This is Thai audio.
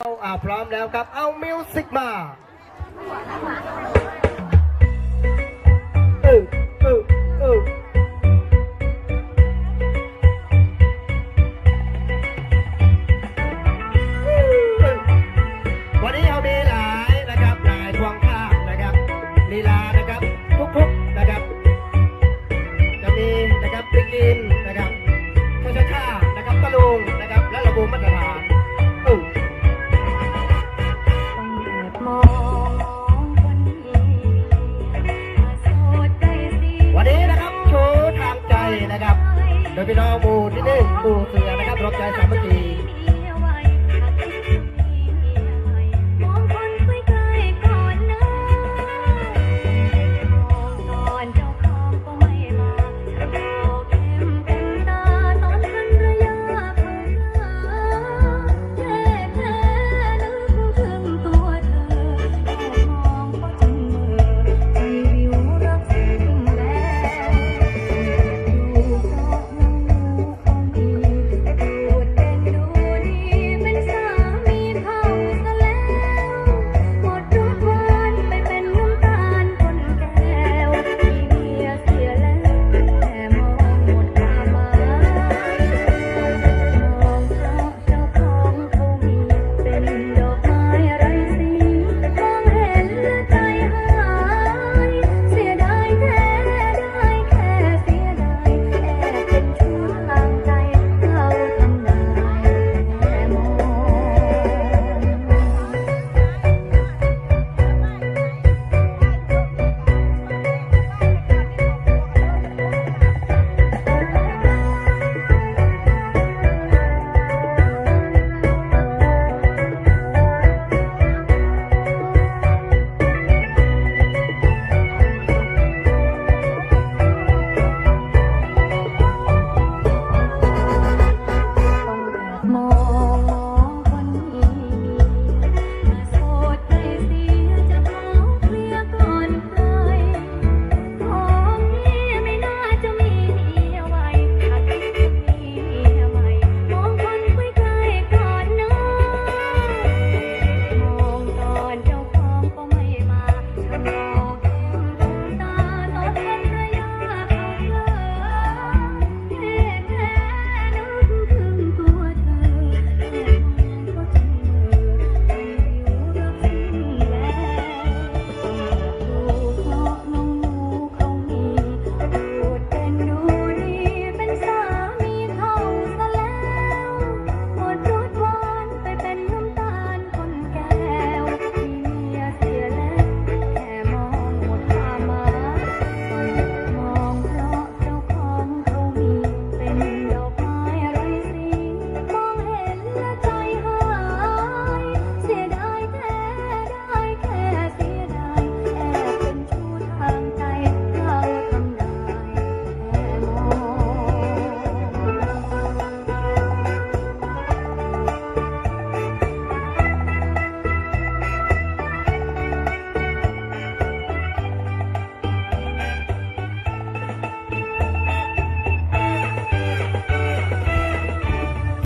เอาอาพร้อมแล้วครับ เอามิวสิกมาเออเออเออวันนี้เอามีหลายนะครับหลายทวงข้านะครับลีลานะครับทุกๆนะครับ จะมีนะครับปิกินนะครับชาชาชานะครับตะลุงนะครับ และระบุมาต โดยพี่น้องบูที่นี่งบูเสือนะครับรวมใจสามัคคี